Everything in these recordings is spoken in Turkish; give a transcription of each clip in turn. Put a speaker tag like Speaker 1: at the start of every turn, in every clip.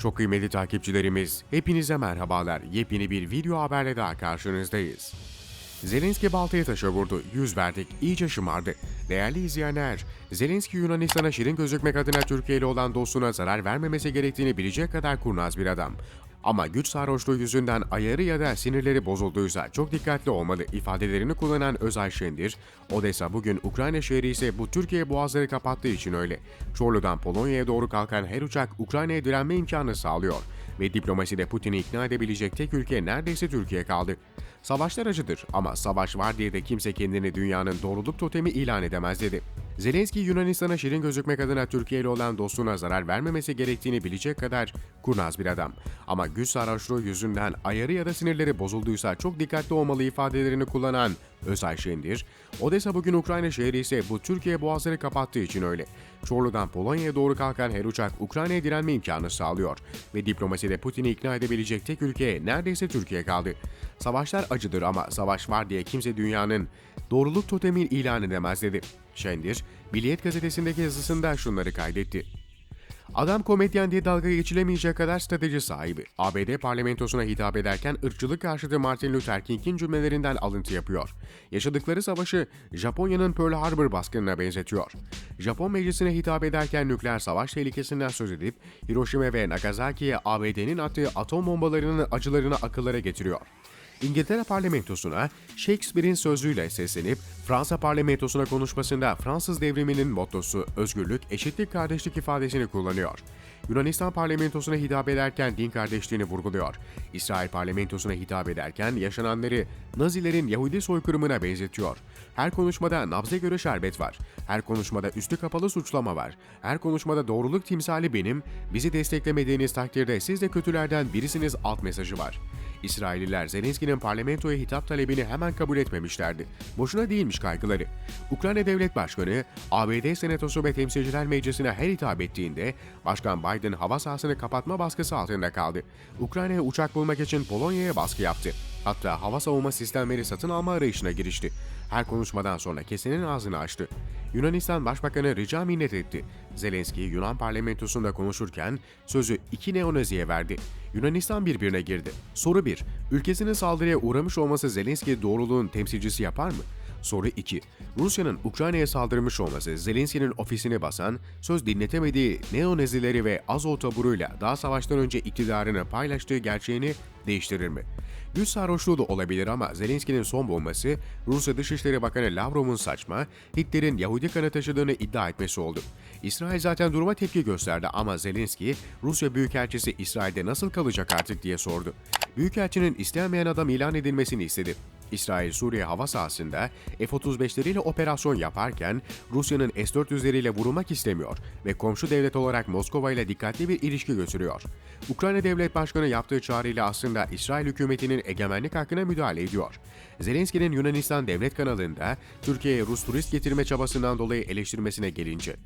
Speaker 1: Çok kıymetli takipçilerimiz, hepinize merhabalar. Yepyeni bir video haberle daha karşınızdayız. Zelenski baltaya taşa vurdu, yüz verdik, iyice şımardı. Değerli izleyenler, Zelenski Yunanistan'a şirin gözükmek adına Türkiye ile olan dostuna zarar vermemesi gerektiğini bilecek kadar kurnaz bir adam. Ama güç sarhoşluğu yüzünden ayarı ya da sinirleri bozulduysa çok dikkatli olmalı ifadelerini kullanan Özay Şendir, Odessa bugün Ukrayna şehri ise bu Türkiye boğazları kapattığı için öyle. Çorlu'dan Polonya'ya doğru kalkan her uçak Ukrayna'ya direnme imkanı sağlıyor ve diplomaside Putin'i ikna edebilecek tek ülke neredeyse Türkiye kaldı. Savaşlar acıdır ama savaş var diye de kimse kendini dünyanın doğruluk totemi ilan edemez dedi. Zelenski Yunanistan'a şirin gözükmek adına Türkiye ile olan dostluğuna zarar vermemesi gerektiğini bilecek kadar kurnaz bir adam. Ama güç sarhoşluğu yüzünden ayarı ya da sinirleri bozulduysa çok dikkatli olmalı ifadelerini kullanan Özay Şendir, Odessa bugün Ukrayna şehri ise bu Türkiye boğazları kapattığı için öyle. Çorlu'dan Polonya'ya doğru kalkan her uçak Ukrayna'ya direnme imkanı sağlıyor ve diplomaside Putin'i ikna edebilecek tek ülke neredeyse Türkiye kaldı. Savaşlar acıdır ama savaş var diye kimse dünyanın doğruluk totemi ilan edemez dedi. Şendir, Milliyet gazetesindeki yazısında şunları kaydetti. Adam komedyen diye dalga geçilemeyecek kadar strateji sahibi. ABD parlamentosuna hitap ederken ırkçılık karşıtı Martin Luther King'in cümlelerinden alıntı yapıyor. Yaşadıkları savaşı Japonya'nın Pearl Harbor baskınına benzetiyor. Japon meclisine hitap ederken nükleer savaş tehlikesinden söz edip Hiroşima ve Nagasaki'ye ABD'nin attığı atom bombalarının acılarını akıllara getiriyor. İngiltere parlamentosuna Shakespeare'in sözlüğüyle seslenip Fransa parlamentosuna konuşmasında Fransız devriminin mottosu özgürlük, eşitlik, kardeşlik ifadesini kullanıyor. Yunanistan parlamentosuna hitap ederken din kardeşliğini vurguluyor. İsrail parlamentosuna hitap ederken yaşananları Nazilerin Yahudi soykırımına benzetiyor. Her konuşmada nabza göre şerbet var. Her konuşmada üstü kapalı suçlama var. Her konuşmada doğruluk timsali benim, bizi desteklemediğiniz takdirde siz de kötülerden birisiniz alt mesajı var. İsrailliler Zelenski'nin parlamentoya hitap talebini hemen kabul etmemişlerdi. Boşuna değilmiş kaygıları. Ukrayna Devlet Başkanı, ABD Senatosu ve Temsilciler Meclisi'ne her hitap ettiğinde Başkan Biden hava sahasını kapatma baskısı altında kaldı. Ukrayna'ya uçak bulmak için Polonya'ya baskı yaptı. Hatta hava savunma sistemleri satın alma arayışına girişti. Her konuşmadan sonra kesenin ağzını açtı. Yunanistan Başbakanı rica minnet etti. Zelenski Yunan parlamentosunda konuşurken sözü iki neonaziye verdi. Yunanistan birbirine girdi. Soru 1. Ülkesinin saldırıya uğramış olması Zelenski doğruluğun temsilcisi yapar mı? Soru 2. Rusya'nın Ukrayna'ya saldırmış olması Zelenski'nin ofisini basan, söz dinletemediği neonazileri ve Azov taburuyla daha savaştan önce iktidarını paylaştığı gerçeğini değiştirir mi? Güç sarhoşluğu da olabilir ama Zelenski'nin son bombası Rusya Dışişleri Bakanı Lavrov'un saçma, Hitler'in Yahudi kanı taşıdığını iddia etmesi oldu. İsrail zaten duruma tepki gösterdi ama Zelenski, Rusya Büyükelçisi İsrail'de nasıl kalacak artık diye sordu. Büyükelçinin istemeyen adam ilan edilmesini istedi. İsrail Suriye hava sahasında F-35'leriyle operasyon yaparken Rusya'nın S-400'leriyle vurulmak istemiyor ve komşu devlet olarak Moskova ile dikkatli bir ilişki götürüyor. Ukrayna Devlet Başkanı yaptığı çağrıyla aslında İsrail hükümetinin egemenlik hakkına müdahale ediyor. Zelenski'nin Yunanistan devlet kanalında Türkiye'ye Rus turist getirme çabasından dolayı eleştirmesine gelince,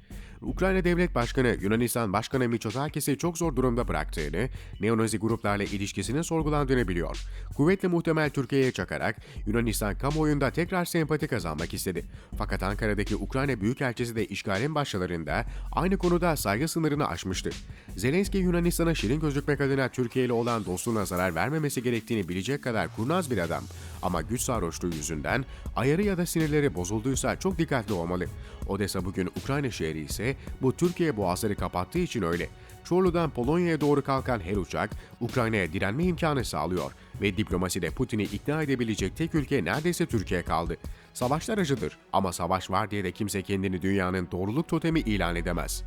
Speaker 1: Ukrayna Devlet Başkanı Yunanistan Başkanı Mitsotakis'i çok zor durumda bıraktığını, neonazi gruplarla ilişkisinin sorgulandığını biliyor. Kuvvetle muhtemel Türkiye'ye çakarak Yunanistan kamuoyunda tekrar sempati kazanmak istedi. Fakat Ankara'daki Ukrayna Büyükelçisi de işgalin başlarında aynı konuda saygı sınırını aşmıştı. Zelenski Yunanistan'a şirin gözükmek adına Türkiye ile olan dostluğuna zarar vermemesi gerektiğini bilecek kadar kurnaz bir adam. Ama güç sarhoşluğu yüzünden ayarı ya da sinirleri bozulduysa çok dikkatli olmalı. Odessa bugün Ukrayna şehri ise bu Türkiye boğazları kapattığı için öyle. Çorlu'dan Polonya'ya doğru kalkan her uçak Ukrayna'ya direnme imkanı sağlıyor ve diplomaside Putin'i ikna edebilecek tek ülke neredeyse Türkiye kaldı. Savaşlar acıdır ama savaş var diye de kimse kendini dünyanın doğruluk totemi ilan edemez.